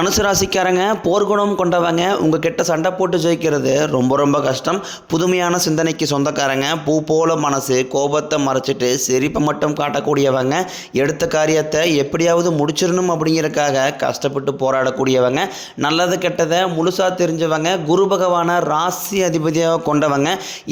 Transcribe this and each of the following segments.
அனுசராசிக்காரங்க போர்க்குணம் கொண்டவங்க உங்கள் கிட்ட சண்டை போட்டு ஜெயிக்கிறது ரொம்ப ரொம்ப கஷ்டம். புதுமையான சிந்தனைக்கு சொந்தக்காரங்க பூ போல மனசு கோபத்தை மறைச்சிட்டு சிரிப்பை மட்டும் காட்டக்கூடியவங்க எடுத்த காரியத்தை எப்படியாவது முடிச்சிடணும் அப்படிங்கிறதுக்காக கஷ்டப்பட்டு போராடக்கூடியவங்க நல்லது கெட்டதை முழுசாக தெரிஞ்சவங்க குரு பகவான ராசி அதிபதியாக கொண்டவங்க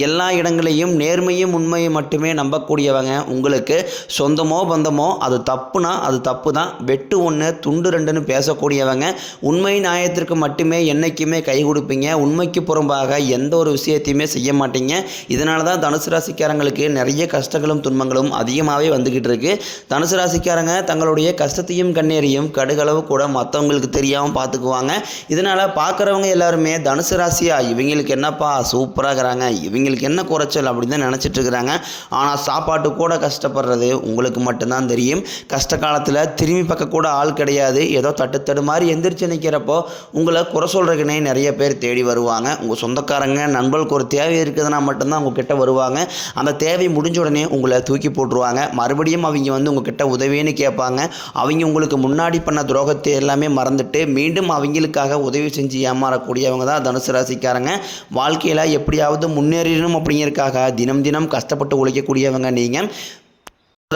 எல்லா இடங்களையும் நேர்மையும் உண்மையும் மட்டுமே நம்பக்கூடியவங்க. உங்களுக்கு சொந்தமோ பந்தமோ அது தப்புனா அது தப்பு தான் வெட்டு ஒன்று துண்டு ரெண்டுன்னு பேசக்கூடியவங்க. உண்மை நியாயத்திற்கு மட்டுமே என்றைக்குமே கை கொடுப்பீங்க. உண்மைக்கு புறம்பாக எந்த ஒரு விஷயத்தையுமே செய்ய மாட்டீங்க. இதனால தான் தனுசு ராசிக்காரங்களுக்கு நிறைய கஷ்டங்களும் துன்பங்களும் அதிகமாகவே வந்துக்கிட்டு இருக்கு. தனுசு ராசிக்காரங்க தங்களுடைய கஷ்டத்தையும் கண்ணீரையும் கடுகளவு கூட மற்றவங்களுக்கு தெரியாமல் பார்த்துக்குவாங்க இதனால் பார்க்குறவங்க எல்லாருமே தனுசு ராசியா இவங்களுக்கு என்னப்பா சூப்பராக இருக்கிறாங்க இவங்களுக்கு என்ன குறைச்சல் அப்படின்னு தான் நினச்சிட்டு இருக்கிறாங்க. ஆனால் சாப்பாட்டு கூட கஷ்டப்படுறது உங்களுக்கு மட்டும்தான் தெரியும். கஷ்ட காலத்தில் திரும்பி பார்க்க கூட ஆள் கிடையாது. ஏதோ தட்டு தடு மாதிரி எந்திரிச்சு நிற்கிறப்போ உங்களை குறை சொல்கிறதுக்குனே நிறைய பேர் தேடி வருவாங்க. உங்கள் சொந்தக்காரங்க நண்பர்களுக்கு ஒரு தேவை இருக்குதுன்னா மட்டும்தான் உங்ககிட்ட வருவாங்க. அந்த தேவை முடிஞ்ச உடனே உங்களை தூக்கி போட்டுருவாங்க. மறுபடியும் அவங்க வந்து உங்ககிட்ட உதவின்னு கேட்பாங்க. அவங்க உங்களுக்கு முன்னாடி பண்ண துரோகத்தை எல்லாமே மறந்துட்டு மீண்டும் அவங்களுக்காக உதவி செஞ்சு ஏமாறக்கூடியவங்க தான் தனுசு ராசிக்காரங்க. வாழ்க்கையில் எப்படியாவது முன்னேறணும் அப்படிங்கிறதுக்காக தினம் தினம் கஷ்டப்பட்டு உழைக்கக்கூடியவங்க நீங்கள்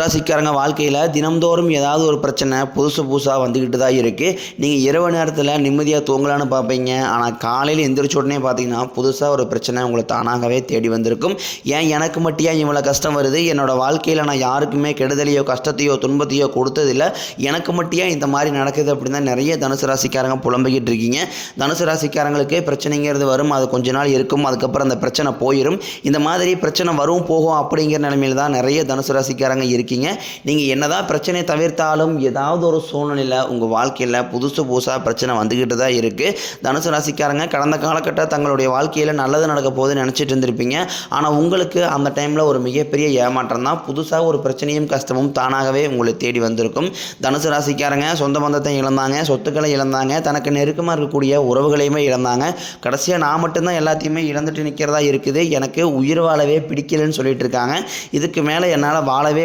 ராசிக்காரங்க வாழ்க்கையில் தினம்தோறும் ஏதாவது ஒரு பிரச்சனை புதுசு புதுசாக வந்துக்கிட்டு தான் இருக்குது நீங்கள் இரவு நேரத்தில் நிம்மதியாக தூங்கலான்னு பார்ப்பீங்க. ஆனால் காலையில் எந்திரிச்ச உடனே பார்த்தீங்கன்னா புதுசாக ஒரு பிரச்சனை உங்களை தானாகவே தேடி வந்திருக்கும். ஏன் எனக்கு மட்டும் இவ்வளோ கஷ்டம் வருது? என்னோடய வாழ்க்கையில் நான் யாருக்குமே கெடுதலையோ கஷ்டத்தையோ துன்பத்தையோ கொடுத்ததில்ல. எனக்கு மட்டும் இந்த மாதிரி நடக்குது அப்படின்னு தான் நிறைய தனுசு ராசிக்காரங்க புலம்பிக்கிட்டு இருக்கீங்க. தனுசு ராசிக்காரங்களுக்கு பிரச்சனைங்கிறது வரும். அது கொஞ்ச நாள் இருக்கும். அதுக்கப்புறம் அந்த பிரச்சனை போயிடும் இந்த மாதிரி பிரச்சனை வரும் போகும் அப்படிங்கிற நிலைமையில் தான் நிறைய தனுசு ராசிக்காரங்க இருக்கீங்க. நீங்கள் என்னதான் பிரச்சனையை தவிர்த்தாலும் ஏதாவது ஒரு சூழ்நிலையில் உங்கள் வாழ்க்கையில் புதுசு புதுசாக பிரச்சனை வந்துக்கிட்டு தான் இருக்குது தனுசு ராசிக்காரங்க கடந்த காலகட்ட தங்களுடைய வாழ்க்கையில் நல்லது நடக்க போகுதுன்னு நினச்சிட்டு இருந்திருப்பீங்க. ஆனால் உங்களுக்கு அந்த டைமில் ஒரு மிகப்பெரிய ஏமாற்றம் தான். புதுசாக ஒரு பிரச்சனையும் கஷ்டமும் தானாகவே உங்களை தேடி வந்திருக்கும். தனுசு ராசிக்காரங்க சொந்த பந்தத்தை இழந்தாங்க சொத்துக்களை இழந்தாங்க தனக்கு நெருக்கமாக இருக்கக்கூடிய உறவுகளையுமே இழந்தாங்க. கடைசியாக நான் மட்டும்தான் எல்லாத்தையுமே இழந்துட்டு நிற்கிறதா இருக்குது. எனக்கு உயிர் வாழவே பிடிக்கலன்னு சொல்லிட்டு இருக்காங்க. இதுக்கு மேலே என்னால் வாழவே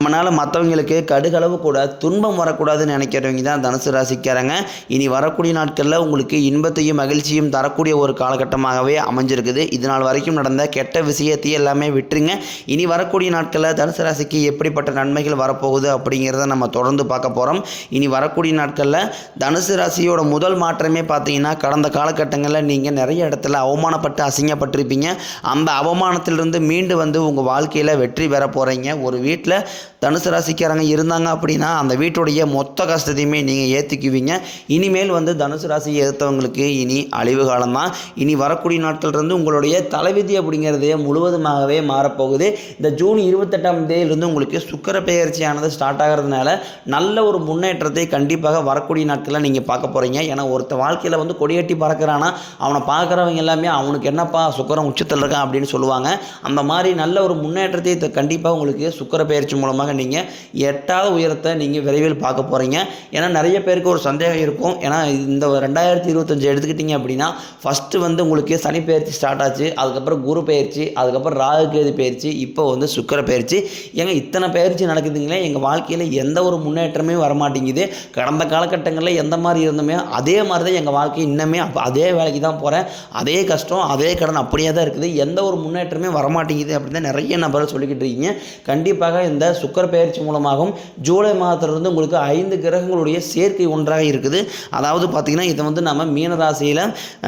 நம்மளால் மற்றவங்களுக்கு கடுகளவு கூட துன்பம் வரக்கூடாதுன்னு நினைக்கிறவங்க தான் தனுசு ராசிக்காரங்க. இனி வரக்கூடிய நாட்களில் உங்களுக்கு இன்பத்தையும் மகிழ்ச்சியும் தரக்கூடிய ஒரு காலகட்டமாகவே அமைஞ்சிருக்குது. இது நாள் வரைக்கும் நடந்த கெட்ட விஷயத்தையும் எல்லாமே விட்டுருங்க. இனி வரக்கூடிய நாட்களில் தனுசு ராசிக்கு எப்படிப்பட்ட நன்மைகள் வரப்போகுது அப்படிங்கிறத நம்ம தொடர்ந்து பார்க்க போகிறோம் இனி வரக்கூடிய நாட்களில் தனுசு ராசியோட முதல் மாற்றமே பார்த்தீங்கன்னா கடந்த காலகட்டங்களில் நீங்கள் நிறைய இடத்துல அவமானப்பட்டு அசிங்கப்பட்டிருப்பீங்க. அந்த அவமானத்திலிருந்து மீண்டு வந்து உங்கள் வாழ்க்கையில் வெற்றி பெற போகிறீங்க ஒரு வீட்டில் தனுசு ராசிக்காரங்க இருந்தாங்க அப்படின்னா அந்த வீட்டுடைய மொத்த கஷ்டத்தையுமே நீங்கள் ஏற்றுக்குவீங்க இனிமேல் வந்து தனுசு ராசியை ஏற்றவங்களுக்கு இனி அழிவு காலம்தான். இனி வரக்கூடிய நாட்கள் இருந்து உங்களுடைய தலைவிதி அப்படிங்கிறதே முழுவதுமாகவே மாறப்போகுது. இந்த ஜூன் இருபத்தெட்டாம் தேதியிலிருந்து உங்களுக்கு சுக்கர பெயர்ச்சியானது ஸ்டார்ட் ஆகிறதுனால நல்ல ஒரு முன்னேற்றத்தை கண்டிப்பாக வரக்கூடிய நாட்களில் நீங்கள் பார்க்க போகிறீங்க ஏன்னா ஒருத்த வாழ்க்கையில் வந்து கொடியட்டி பறக்கிறானா அவனை பார்க்குறவங்க எல்லாமே அவனுக்கு என்னப்பா சுக்கரம் உச்சத்தில் இருக்கான் அப்படின்னு சொல்லுவாங்க. அந்த மாதிரி நல்ல ஒரு முன்னேற்றத்தை கண்டிப்பாக உங்களுக்கு சுக்கர பெயர்ச்சி மூலமாக நீங்கள் எட்டாவது உயரத்தை நீங்கள் விரைவில் பார்க்க போகிறீங்க ஏன்னா நிறைய பேருக்கு ஒரு சந்தேகம் இருக்கும். ஏன்னா இந்த ரெண்டாயிரத்தி இருபத்தஞ்சு எடுத்துக்கிட்டிங்க அப்படின்னா ஃபஸ்ட்டு வந்து உங்களுக்கு சனி பயிற்சி ஸ்டார்ட் ஆச்சு. அதுக்கப்புறம் குரு பயிற்சி அதுக்கப்புறம் ராகு கேது பயிற்சி இப்போ வந்து சுக்கர பயிற்சி. ஏங்க இத்தனை பயிற்சி நடக்குதுங்களே எங்கள் வாழ்க்கையில் எந்த ஒரு முன்னேற்றமே வரமாட்டேங்குது. கடந்த காலகட்டங்களில் எந்த மாதிரி இருந்தோமே அதே மாதிரி தான் எங்கள் வாழ்க்கை இன்னமே அப்போ அதே வேலைக்கு தான் போகிறேன் அதே கஷ்டம் அதே கடன் அப்படியே தான் இருக்குது. எந்த ஒரு முன்னேற்றமே வரமாட்டேங்குது அப்படின்னு நிறைய நபர்கள் சொல்லிக்கிட்டு இருக்கீங்க. கண்டிப்பாக இந்த சுக்கர பெயர்ச்சி மூலமாகவும் ஜூலை மாதத்திலிருந்து உங்களுக்கு ஐந்து கிரகங்களுடைய சேர்க்கை ஒன்றாக இருக்குது. அதாவது பார்த்திங்கன்னா இதை வந்து நம்ம மீனராசியில்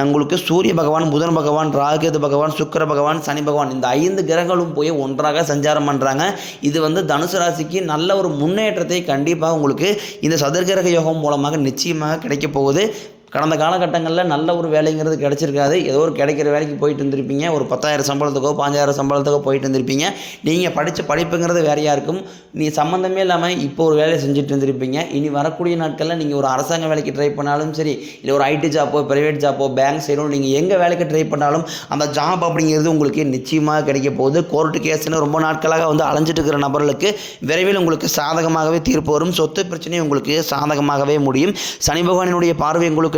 உங்களுக்கு சூரிய பகவான் புதன் பகவான் ராகேது பகவான் சுக்கர பகவான் சனி பகவான் இந்த ஐந்து கிரகங்களும் போய் ஒன்றாக சஞ்சாரம் பண்ணுறாங்க இது வந்து தனுசு ராசிக்கு நல்ல ஒரு முன்னேற்றத்தை கண்டிப்பாக உங்களுக்கு இந்த சதுர்கிரக யோகம் மூலமாக நிச்சயமாக கிடைக்க போகுது. கடந்த காலகட்டங்களில் நல்ல ஒரு வேலைங்கிறது கிடச்சிருக்காது. ஏதோ ஒரு கிடைக்கிற வேலைக்கு போயிட்டு இருந்திருப்பீங்க. ஒரு பத்தாயிரம் சம்பளத்துக்கோ பாஞ்சாயிரம் சம்பளத்துக்கோ போயிட்டு இருந்திருப்பீங்க. நீங்கள் படித்த படிப்புங்கிறது வேறையாக இருக்கும்? நீ சம்மந்தமே இல்லாமல் இப்போ ஒரு வேலையை செஞ்சுட்டு இருந்திருப்பீங்க. இனி வரக்கூடிய நாட்களில் நீங்கள் ஒரு அரசாங்க வேலைக்கு ட்ரை பண்ணாலும் சரி இல்லை ஒரு ஐடி ஜாப்போ ப்ரைவேட் ஜாப்போ பேங்க் சைடோ நீங்கள் எங்கே வேலைக்கு ட்ரை பண்ணாலும் அந்த ஜாப் அப்படிங்கிறது உங்களுக்கு நிச்சயமாக கிடைக்க போகுது. கோர்ட்டு கேஸ்னு ரொம்ப நாட்களாக வந்து அலைஞ்சிட்டு இருக்கிற நபர்களுக்கு விரைவில் உங்களுக்கு சாதகமாகவே தீர்ப்பு வரும். சொத்து பிரச்சனை உங்களுக்கு சாதகமாகவே முடியும். சனி பகவானினுடைய பார்வை உங்களுக்கு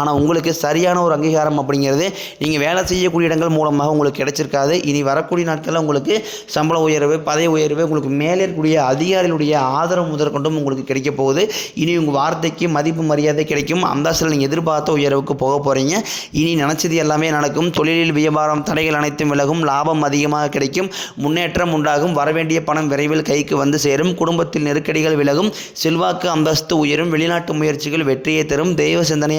ஆனால் உங்களுக்கு சரியான ஒரு அங்கீகாரம் அப்படிங்கிறது நீங்கள் வேலை செய்யக்கூடிய இடங்கள் மூலமாக உங்களுக்கு கிடைச்சிருக்காது. இனி வரக்கூடிய நாட்களில் உங்களுக்கு சம்பள உயர்வு பதவி உயர்வு உங்களுக்கு மேலே இருக்கக்கூடிய அதிகாரிகளுடைய ஆதரவு முதற்கொண்டும் உங்களுக்கு கிடைக்க போகுது. இனி உங்கள் வார்த்தைக்கு மதிப்பு மரியாதை கிடைக்கும். அந்தாசில் நீங்கள் எதிர்பார்த்த உயர்வுக்கு போக போகிறீங்க இனி நினச்சது எல்லாமே நடக்கும். தொழிலில் வியாபாரம் தடைகள் அனைத்தும் விலகும். லாபம் அதிகமாக கிடைக்கும். முன்னேற்றம் உண்டாகும். வரவேண்டிய பணம் விரைவில் கைக்கு வந்து சேரும். குடும்பத்தில் நெருக்கடிகள் விலகும். செல்வாக்கு அந்தஸ்து உயரும். வெளிநாட்டு முயற்சிகள் வெற்றியை தரும். தெய்வ சிந்தனை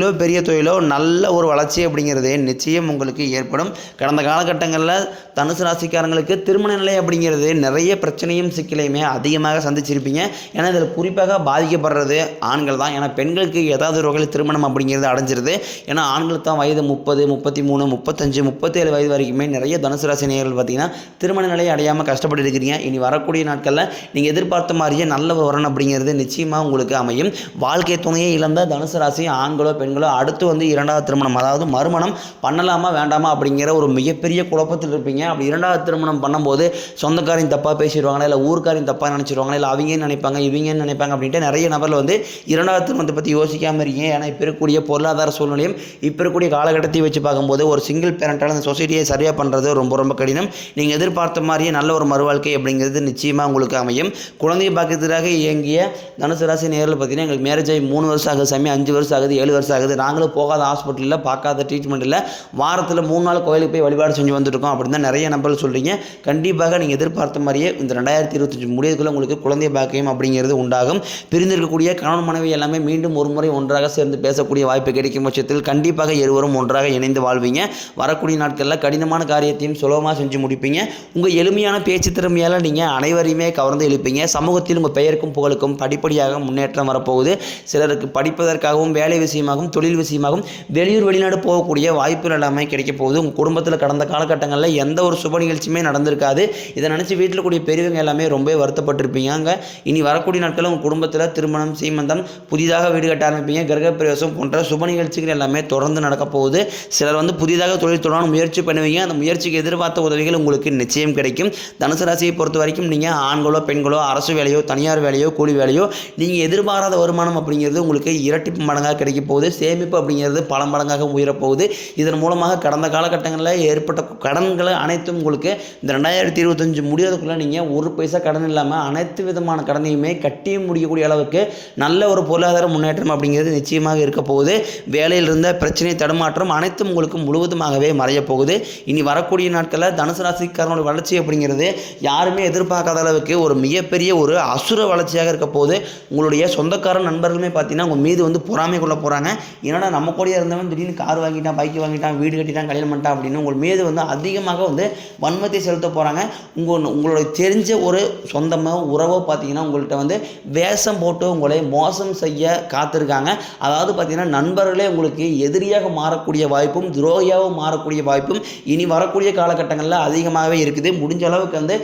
பெரிய தொழிலோ நல்ல ஒரு வளர்ச்சி அப்படிங்கிறது நிச்சயம் உங்களுக்கு ஏற்படும். கடந்த காலகட்டங்களில் தனுசு ராசிக்காரங்களுக்கு திருமண நிலை அப்படிங்கிறது நிறைய பிரச்சனையும் சிக்கலையுமே அதிகமாக சந்திச்சிருப்பீங்க. ஏன்னா இதில் குறிப்பாக பாதிக்கப்படுறது ஆண்கள் தான். ஏன்னா பெண்களுக்கு ஏதாவது ஒரு வகையில் திருமணம் அப்படிங்கிறது அடைஞ்சிருது. ஏன்னா ஆண்களுக்கு தான் வயது முப்பது முப்பத்தி மூணு முப்பத்தஞ்சு முப்பத்தேழு வயது வரைக்குமே நிறைய தனுசு ராசி நேயர்கள் பார்த்தீங்கன்னா திருமண நிலையை அடையாமல் கஷ்டப்பட்டு இருக்கிறீங்க. இனி வரக்கூடிய நாட்களில் நீங்கள் எதிர்பார்த்த மாதிரியே நல்ல ஒரு வரன் அப்படிங்கிறது நிச்சயமாக உங்களுக்கு அமையும். வாழ்க்கை துணையை இழந்த தனுசு ராசி ஆண்களோ பெண்களும் அடுத்து வந்து இரண்டாவது திருமணம். அதாவது மறுமணம் பண்ணலாமா வேண்டாமா அப்படிங்கிற ஒரு மிகப்பெரிய குழப்பத்தில் இருப்பீங்க. அப்படி இரண்டாவது திருமணம் பண்ணும்போது சொந்தக்காரையும் தப்பாக பேசிடுவாங்களா இல்லை ஊர்க்காரையும் தப்பாக நினச்சிடுவாங்களா இல்லை அவங்க நினைப்பாங்க இவங்க நினைப்பாங்க அப்படின்ட்டு நிறைய நபர்கள் வந்து இரண்டாவது திருமணத்தை பற்றி யோசிக்காமல் இருக்கீங்க. ஏன்னா இப்போ இருக்கக்கூடிய பொருளாதார சூழ்நிலையும் இப்போ இருக்கக்கூடிய காலகட்டத்தை வச்சு பார்க்கும்போது ஒரு சிங்கிள் பேரண்டால் அந்த சொசைட்டியை சரியாக பண்ணுறது ரொம்ப ரொம்ப கடினம். நீங்கள் எதிர்பார்த்த மாதிரியே நல்ல ஒரு மறுவாழ்க்கை அப்படிங்கிறது நிச்சயமாக உங்களுக்கு அமையும். குழந்தையை பார்க்கறதுக்காக இயங்கிய தனுசு ராசி நேரில் பார்த்தீங்கன்னா எங்களுக்கு மேரேஜ் ஆகி மூணு வருஷம் ஆகுது சாமி அஞ்சு வருஷம் ஆகுது ஏழு வருஷம் ஆகுது. நாங்களும் போகாத ஹாஸ்பிட்டலில் பார்க்காத ட்ரீட்மெண்ட்டில் வாரத்தில் மூணு நாள் கோயிலுக்கு போய் வழிபாடு செஞ்சு வந்துருக்கோம் அப்படின்னு தான் நிறைய நபர்கள் சொல்கிறீங்க கண்டிப்பாக நீங்கள் எதிர்பார்த்த மாதிரியே இந்த ரெண்டாயிரத்தி இருபத்தஞ்சு முடியதுக்குள்ள உங்களுக்கு குழந்தை பாக்கியம் அப்படிங்கிறது உண்டாகும். பிரிந்திருக்கக்கூடிய கணவன் மனைவி எல்லாமே மீண்டும் ஒரு முறை ஒன்றாக சேர்ந்து பேசக்கூடிய வாய்ப்பு கிடைக்கும் பட்சத்தில் கண்டிப்பாக இருவரும் ஒன்றாக இணைந்து வாழ்வீங்க. வரக்கூடிய நாட்களில் கடினமான காரியத்தையும் சுலபமாக செஞ்சு முடிப்பீங்க. உங்கள் எளிமையான பேச்சு திறமையால் நீங்கள் அனைவரையுமே கவர்ந்து எழுப்பீங்க. சமூகத்தில் உங்கள் பெயருக்கும் புகழுக்கும் படிப்படியாக முன்னேற்றம் வரப்போகுது. சிலருக்கு படிப்பதற்காகவும் வேலை விஷயமாகவும் தொழில் விஷயமாகவும் வெளியூர் வெளிநாடு போகக்கூடிய வாய்ப்புகள் எல்லாமே கிடைக்க போகுது. உங்கள் குடும்பத்தில் கடந்த காலகட்டங்களில் எந்த ஒரு சுப நிகழ்ச்சியுமே நடந்திருக்காது. இதை நினச்சி வீட்டில் கூடிய பெரியவங்க எல்லாமே ரொம்ப வருத்தப்பட்டிருப்பீங்க. அங்கே இனி வரக்கூடிய நாட்களில் உங்கள் குடும்பத்தில் திருமணம் சீமந்தம் புதிதாக வீடு கட்ட ஆரம்பிப்பீங்க. கிரகப்பிரவேசம் போன்ற சுப நிகழ்ச்சிகள் எல்லாமே தொடர்ந்து நடக்க போகுது. சிலர் வந்து புதிதாக தொழில் தொடர முயற்சி பண்ணுவீங்க. அந்த முயற்சிக்கு எதிர்பார்த்த உதவிகள் உங்களுக்கு நிச்சயம் கிடைக்கும். தனுசு ராசியை பொறுத்த வரைக்கும் நீங்கள் ஆண்களோ பெண்களோ அரசு வேலையோ தனியார் வேலையோ கூலி வேலையோ நீங்கள் எதிர்பாராத வருமானம் அப்படிங்கிறது உங்களுக்கு இரட்டிப்பு மடங்காக கிடைக்க போகுது. சேமிப்பு அப்படிங்கிறது பல மடங்காக உயரப்போகுது இதன் மூலமாக கடந்த காலகட்டங்களில் ஏற்பட்ட கடன்களை அனைத்தும் உங்களுக்கு இந்த ரெண்டாயிரத்தி இருபத்தஞ்சு முடியாதக்குள்ளே நீங்கள் ஒரு பைசா கடன் இல்லாமல் அனைத்து விதமான கடனையுமே கட்டி முடியக்கூடிய அளவுக்கு நல்ல ஒரு பொருளாதார முன்னேற்றம் அப்படிங்கிறது நிச்சயமாக இருக்க போகுது. வேலையில் இருந்த பிரச்சனை தடுமாற்றம் அனைத்தும் உங்களுக்கு முழுவதுமாகவே மறைய போகுது. இனி வரக்கூடிய நாட்களில் தனுசு ராசிக்காரனோட வளர்ச்சி அப்படிங்கிறது யாருமே எதிர்பார்க்காத அளவுக்கு ஒரு மிகப்பெரிய ஒரு அசுர வளர்ச்சியாக இருக்க போகுது. உங்களுடைய சொந்தக்கார நண்பர்களுமே பார்த்தீங்கன்னா உங்கள் மீது வந்து பொறாமை கொள்ள போகிறாங்க என்னடா நம்ம கூடயே இருந்தவன் திடீர்னு கார் வாங்கிட்டான் பைக் வாங்கிட்டான் வீடு கட்டிட்டான் கல்யாணம் பண்ணிட்டான் அப்படின்னு உங்கள் மீது வந்து அதிகமாக வந்து வன்மத்தை செலுத்த போகிறாங்க உங்கள் உங்களுடைய தெரிஞ்ச ஒரு சொந்தமாக உறவோ பார்த்தீங்கன்னா உங்கள்கிட்ட வந்து வேஷம் போட்டு உங்களை மோசம் செய்ய காத்திருக்காங்க. அதாவது பார்த்தீங்கன்னா நண்பர்களே உங்களுக்கு எதிரியாக மாறக்கூடிய வாய்ப்பும் துரோகியாகவும் மாறக்கூடிய வாய்ப்பும் இனி வரக்கூடிய காலகட்டங்களில் அதிகமாகவே இருக்குது. முடிஞ்ச அளவுக்கு வந்து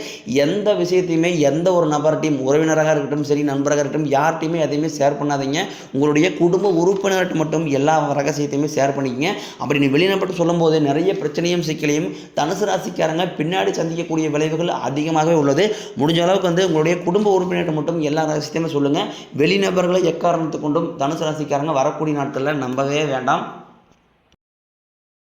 எந்த விஷயத்தையுமே எந்த ஒரு நபர்கிட்டையும் உறவினராக இருக்கட்டும் சரி நண்பராக இருக்கட்டும் யார்கிட்டையுமே எதையுமே ஷேர் பண்ணாதீங்க. உங்களுடைய குடும்ப உறுப்பினர்கிட்ட மட்டும் மட்டும் எல்லா ரகசியத்தையுமே ஷேர் பண்ணிக்கங்க. அப்படி நீ வெளிநபர்கிட்ட சொல்லும்போது நிறைய பிரச்சனையும் சிக்கலையும் தனுசு ராசிக்காரங்க பின்னாடி சந்திக்கக்கூடிய விளைவுகள் அதிகமாகவே உள்ளது. முடிஞ்ச அளவுக்கு வந்து உங்களுடைய குடும்ப உறுப்பினர்கிட்ட மட்டும் எல்லா ரகசியத்தையுமே சொல்லுங்கள் வெளிநபர்களை எக்காரணத்தை கொண்டும் தனுசு ராசிக்காரங்க வரக்கூடிய நாட்களில் நம்பவே வேண்டாம்.